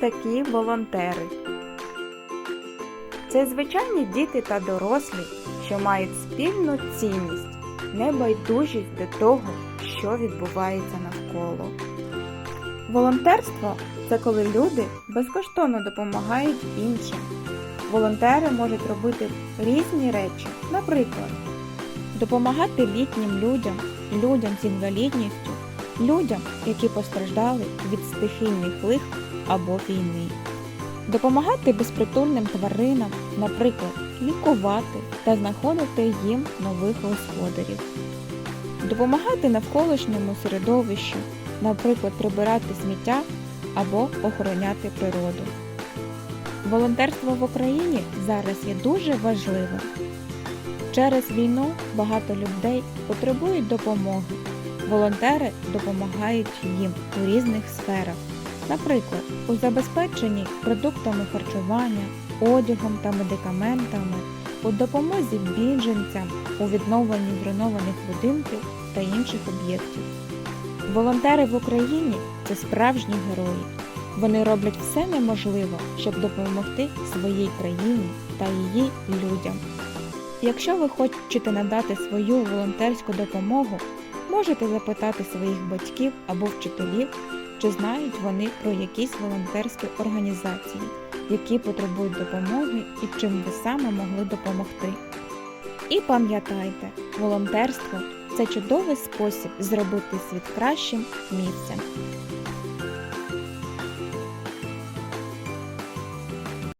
такі волонтери? Це звичайні діти та дорослі, що мають спільну цінність, небайдужість до того, що відбувається навколо. Волонтерство це коли люди безкоштовно допомагають іншим. Волонтери можуть робити різні речі, наприклад, допомагати літнім людям, людям з інвалідністю, людям, які постраждали від стихійних лих або війни, допомагати безпритульним тваринам, наприклад, лікувати та знаходити їм нових господарів, допомагати навколишньому середовищу, наприклад, прибирати сміття або охороняти природу. Волонтерство в Україні зараз є дуже важливим. Через війну багато людей потребують допомоги. Волонтери допомагають їм у різних сферах, наприклад, у забезпеченні продуктами харчування, одягом та медикаментами, у допомозі біженцям, у відновленні зруйнованих будинків та інших об'єктів. Волонтери в Україні це справжні герої. Вони роблять все неможливе, щоб допомогти своїй країні та її людям. Якщо ви хочете надати свою волонтерську допомогу, можете запитати своїх батьків або вчителів, чи знають вони про якісь волонтерські організації, які потребують допомоги і чим ви саме могли допомогти. І пам'ятайте, волонтерство це чудовий спосіб зробити світ кращим місцем.